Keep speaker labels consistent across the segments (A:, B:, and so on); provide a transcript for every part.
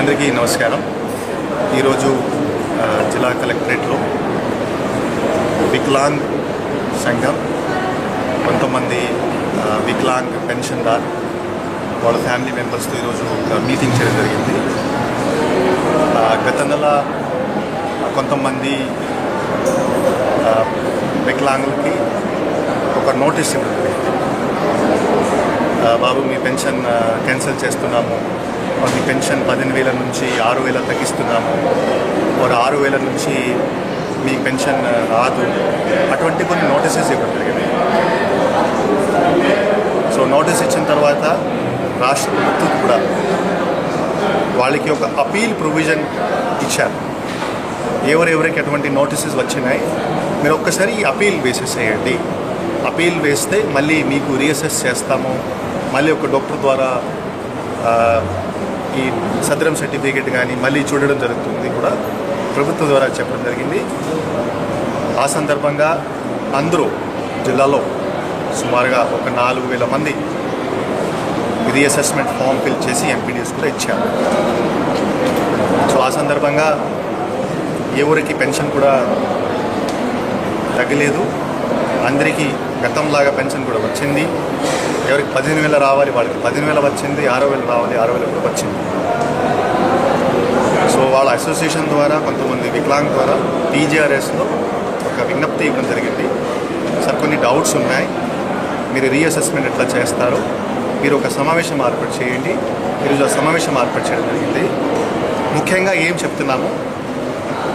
A: అందరికీ నమస్కారం. ఈరోజు జిల్లా కలెక్టరేట్లో వికలాంగ్ సంఘం కొంతమంది వికలాంగ్ పెన్షన్దార్ వాళ్ళ ఫ్యామిలీ మెంబర్స్తో ఈరోజు ఒక మీటింగ్ చేయడం జరిగింది. గత నెల కొంతమంది వికలాంగులకి ఒక నోటీస్ ఇవ్వడం బాబు మీ పెన్షన్ క్యాన్సిల్ చేస్తున్నాము. మీ పెన్షన్ పదిహేను వేల నుంచి ఆరు వేల తగ్గిస్తున్నాము. ఒక ఆరు వేల నుంచి మీ పెన్షన్ రాదు. అటువంటి కొన్ని నోటీసెస్ ఇవ్వడం జరిగింది. సో నోటీస్ ఇచ్చిన తర్వాత రాష్ట్ర ప్రభుత్వం కూడా వాళ్ళకి ఒక అపీల్ ప్రొవిజన్ ఇచ్చారు. ఎవరెవరికి అటువంటి నోటీసెస్ వచ్చినాయి మీరు ఒక్కసారి ఈ అపీల్ వేసేసేయండి. అపీల్ వేస్తే మళ్ళీ మీకు రీఅసెస్ చేస్తాము. మళ్ళీ ఒక డాక్టర్ ద్వారా ఈ సదరం సర్టిఫికేట్ కానీ మళ్ళీ చూడడం జరుగుతుంది కూడా ప్రభుత్వం ద్వారా చెప్పడం జరిగింది. ఆ సందర్భంగా అందరూ జిల్లాలో సుమారుగా ఒక నాలుగు వేల మంది రీఅసెస్మెంట్ ఫామ్ ఫిల్ చేసి ఎంపీడీఎస్ కూడా ఇచ్చారు. సో ఆ సందర్భంగా ఎవరికి పెన్షన్ కూడా తగ్గలేదు. అందరికీ గతంలాగా పెన్షన్ కూడా వచ్చింది. ఎవరికి పదిహేను వేల రావాలి వాళ్ళకి పదిహేను వేల వచ్చింది ఆరు వేలు రావాలి ఆరు వేలు కూడా వచ్చింది. సో వాళ్ళ అసోసియేషన్ ద్వారా కొంతమంది వికలాంగ్ ద్వారా టీజీఆర్ఎస్లో ఒక విజ్ఞప్తి ఇవ్వడం జరిగింది. సార్ కొన్ని డౌట్స్ ఉన్నాయి. మీరు రీఅసెస్మెంట్ ఎట్లా చేస్తారు? మీరు ఒక సమావేశం ఏర్పాటు చేయండి. ఈరోజు ఆ సమావేశం ఏర్పాటు చేయడం జరిగింది. ముఖ్యంగా ఏం చెప్తున్నాము?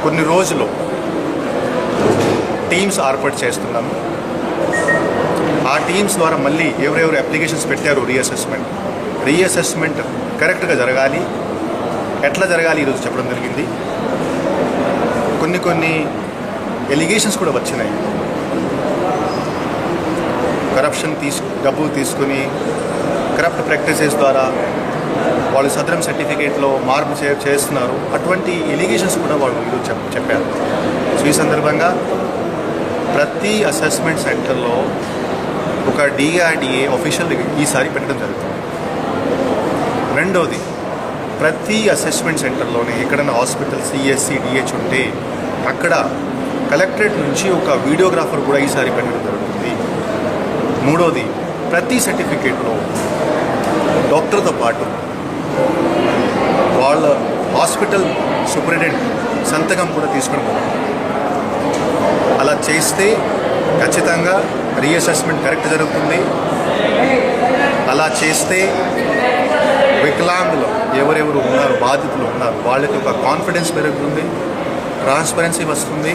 A: కొన్ని రోజులు టీమ్స్ ఏర్పాటు చేస్తున్నాము. ఆ టీమ్స్ ద్వారా మళ్ళీ ఎవరెవరు అప్లికేషన్స్ పెట్టారు రీఅసెస్మెంట్ రీఅసెస్మెంట్ కరెక్ట్గా జరగాలి. ఎట్లా జరగాలి ఈరోజు చెప్పడం జరిగింది. కొన్ని కొన్ని ఎలిగేషన్స్ కూడా వచ్చినాయి. కరప్షన్ తీసు డబ్బు తీసుకుని కరప్ట్ ప్రాక్టీసెస్ ద్వారా వాళ్ళు సదరం సర్టిఫికేట్లో మార్పు చే చేస్తున్నారు. అటువంటి ఎలిగేషన్స్ కూడా వాళ్ళు ఈరోజు చెప్ చెప్పారు. సో ఈ సందర్భంగా ప్రతి అసెస్మెంట్ సెంటర్లో ఒక డిఆర్డిఏ అఫీషియల్ ఈసారి పెట్టడం జరుగుతుంది. రెండవది ప్రతి అసెస్మెంట్ సెంటర్లోనే ఎక్కడైనా హాస్పిటల్ సిఎస్సి డిహెచ్ ఉంటే అక్కడ కలెక్టరేట్ నుంచి ఒక వీడియోగ్రాఫర్ కూడా ఈసారి పెట్టడం జరుగుతుంది. మూడోది ప్రతి సర్టిఫికేట్లో డాక్టర్తో పాటు వాళ్ళ హాస్పిటల్ సూపరింటెండెంట్ సంతకం కూడా తీసుకుని జరుగుతుంది. అలా చేస్తే ఖచ్చితంగా రీఅసెస్మెంట్ కరెక్ట్ జరుగుతుంది. అలా చేస్తే వికలాంగులు ఎవరెవరు ఉన్నారు బాధితులు ఉన్నారు వాళ్ళకి ఒక కాన్ఫిడెన్స్ పెరుగుతుంది ట్రాన్స్పరెన్సీ వస్తుంది.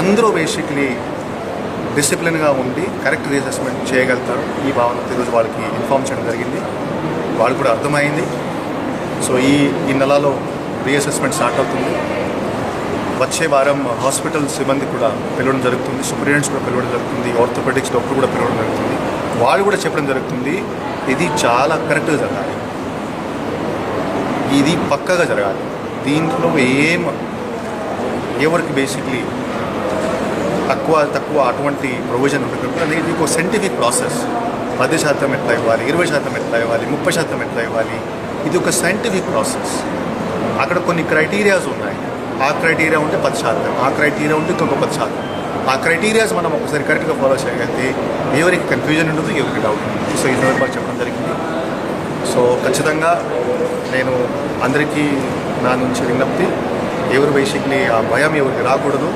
A: అందరూ బేసిక్లీ డిసిప్లిన్గా ఉండి కరెక్ట్ రీఅసెస్మెంట్ చేయగలుగుతారు. ఈ భావన ఈరోజు వాళ్ళకి ఇన్ఫామ్ చేయడం జరిగింది. వాళ్ళు కూడా అర్థమైంది. సో ఈ ఈ నెలలో రీఅసెస్మెంట్ స్టార్ట్ అవుతుంది. వచ్చే వారం హాస్పిటల్ సిబ్బంది కూడా పిలవడం జరుగుతుంది. సూపరింటెండెంట్స్ కూడా పిలవడం జరుగుతుంది. ఆర్థోపెడిక్స్ డాక్టర్ కూడా పిలవడం జరుగుతుంది. వాళ్ళు కూడా చెప్పడం జరుగుతుంది ఇది చాలా కరెక్ట్గా జరగాలి. ఇది పక్కగా జరగాలి. దీంట్లో ఏం ఎవరికి బేసిక్లీ తక్కువ తక్కువ అటువంటి ప్రొవిజన్ ఉంటుంది అనేది ఒక సైంటిఫిక్ ప్రాసెస్ పది శాతం ఎట్లా ఇవ్వాలి? ఇరవై శాతం ఎట్లా ఇవ్వాలి? ముప్పై శాతం ఎట్లా ఇవ్వాలి? ఇది ఒక సైంటిఫిక్ ప్రాసెస్ అక్కడ కొన్ని క్రైటీరియాస్ ఉన్నాయి. ఆ క్రైటీరియా ఉంటే పది శాతం ఆ క్రైటీరియా ఉంటే ఇంకొక పది శాతం. ఆ క్రైటీరియాస్ మనం ఒకసారి కరెక్ట్గా ఫాలో చేయగలిగితే ఎవరికి కన్ఫ్యూజన్ ఉండదు ఎవరికి డౌట్ సో ఈ సందర్భాలు చెప్పడం జరిగింది. సో ఖచ్చితంగా నేను అందరికీ నా నుంచి విజ్ఞప్తి ఎవరు బేసిక్లీ ఆ భయం ఎవరికి రాకూడదు.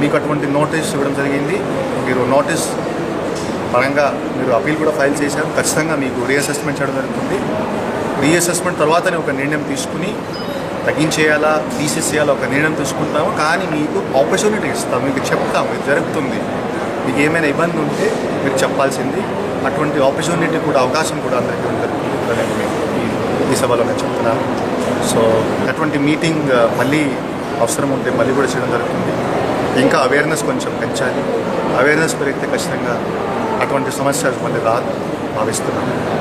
A: మీకు అటువంటి నోటీస్ ఇవ్వడం జరిగింది. మీరు నోటీస్ పరంగా మీరు అపీల్ కూడా ఫైల్ చేశారు. ఖచ్చితంగా మీకు రీఅసెస్మెంట్ చేయడం జరుగుతుంది. రీఅసెస్మెంట్ తర్వాతనే ఒక నిర్ణయం తీసుకుని తగ్గించేయాలా తీసేసేయాలా ఒక నిర్ణయం తీసుకుంటాము? కానీ మీకు ఆపర్చునిటీ ఇస్తాం మీకు చెప్తాం ఇది జరుగుతుంది. మీకు ఏమైనా ఇబ్బంది ఉంటే మీరు చెప్పాల్సింది అటువంటి ఆపర్చునిటీ కూడా అవకాశం కూడా అందరికీ ఉంటుంది. ఈ- సభలో నేను చెప్తున్నాను. సో అటువంటి మీటింగ్ మళ్ళీ అవసరం ఉంటే మళ్ళీ కూడా చేయడం జరుగుతుంది. ఇంకా అవేర్నెస్ కొంచెం పెంచాలి. అవేర్నెస్ పెరిగితే ఖచ్చితంగా అటువంటి సమస్య మళ్ళీ రాదు. భావిస్తున్నాను.